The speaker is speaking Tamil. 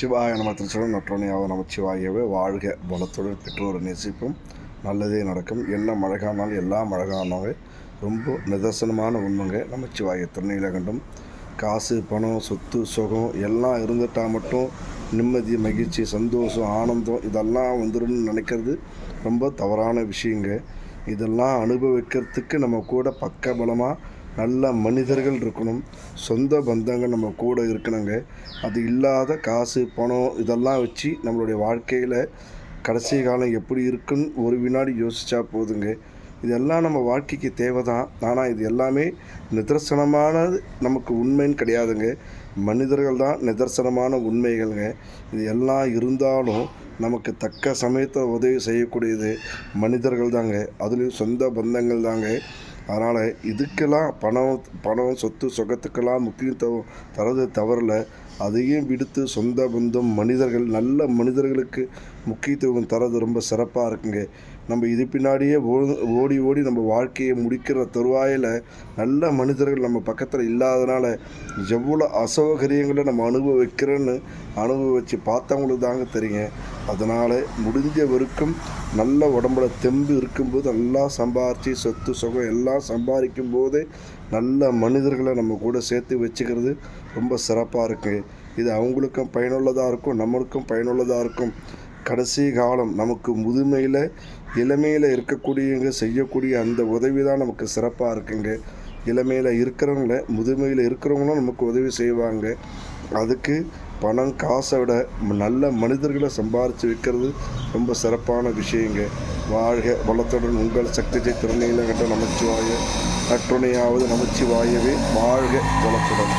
சிவாய நம திருச்சலம் நம்ம நமச்சிவாயவே வாழ்க வளத்துடன் பெற்றோரை நேசிப்போம். நல்லதே நடக்கும். என்ன மழகானாலும் எல்லா மழகானாவே ரொம்ப நிதர்சனமான உண்மைங்க. நமச்சிவாய திருநீலகண்டம். காசு பணம் சொத்து சுகம் எல்லாம் இருந்துட்டால் மட்டும் நிம்மதி மகிழ்ச்சி சந்தோஷம் ஆனந்தம் இதெல்லாம் வந்துடும்னு நினைக்கிறது ரொம்ப தவறான விஷயங்க. இதெல்லாம் அனுபவிக்கிறதுக்கு நம்ம கூட பக்கபலமாக நல்ல மனிதர்கள் இருக்கணும். சொந்த பந்தங்கள் நம்ம கூட இருக்கணுங்க. அது இல்லாத காசு பணம் இதெல்லாம் வச்சு நம்மளுடைய வாழ்க்கையில் கடைசி காலம் எப்படி இருக்குன்னு ஒரு வினாடி யோசித்தா போதுங்க. இதெல்லாம் நம்ம வாழ்க்கைக்கு தேவை தான் ஆனால் இது எல்லாமே நிதர்சனமானது நமக்கு உண்மைன்னு கிடையாதுங்க. மனிதர்கள் தான் நிதர்சனமான உண்மைகள்ங்க. இது எல்லாம் இருந்தாலும் நமக்கு தக்க சமயத்தில் உதவி செய்யக்கூடியது மனிதர்கள் தாங்க. அதுலேயும் சொந்த பந்தங்கள் தாங்க. அதனால் இதுக்கெல்லாம் பணம் பணம் சொத்து சொகத்துக்கெல்லாம் முக்கியத்துவம் தரது தவறில் அதையும் விடுத்து சொந்த பந்தம் மனிதர்கள் நல்ல மனிதர்களுக்கு முக்கியத்துவம் தரது ரொம்ப சிறப்பாக இருக்குங்க. நம்ம இது பின்னாடியே ஓடி ஓடி நம்ம வாழ்க்கையை முடிக்கிற தருவாயில் நல்ல மனிதர்கள் நம்ம பக்கத்தில் இல்லாதனால எவ்வளோ அசௌகரியங்களை நம்ம அனுபவிக்கிறோன்னு அனுபவிச்சு பார்த்தவங்களுக்கு தாங்க தெரியுங்க. அதனால் முடிஞ்ச வரைக்கும் நல்ல உடம்புல தெம்பு இருக்கும்போது நல்லா சம்பாரித்து சொத்து சுகம் எல்லாம் சம்பாதிக்கும் போதே நல்ல மனிதர்களை நம்ம கூட சேர்த்து வச்சுக்கிறது ரொம்ப சிறப்பாக இருக்குது இது அவங்களுக்கும் பயனுள்ளதாக இருக்கும் நம்மளுக்கும் பயனுள்ளதாக இருக்கும். கடைசி காலம் நமக்கு முதுமையில் இளமையில் இருக்கக்கூடியவங்க செய்யக்கூடிய அந்த உதவி தான் நமக்கு சிறப்பாக இருக்குங்க. இளமையில் இருக்கிறவங்கள முதுமையில் இருக்கிறவங்களும் நமக்கு உதவி செய்வாங்க. அதுக்கு பணம் காசை விட நல்ல மனிதர்களை சம்பாரித்து வைக்கிறது ரொம்ப சிறப்பான விஷயங்க. வாழ்க வளத்துடன் உங்கள் சக்தி ஜெய் திறனையில் கட்ட நமச்சிவாய. நற்றுணையாவது நமச்சிவாயவே வாழ்க வளத்துடன்.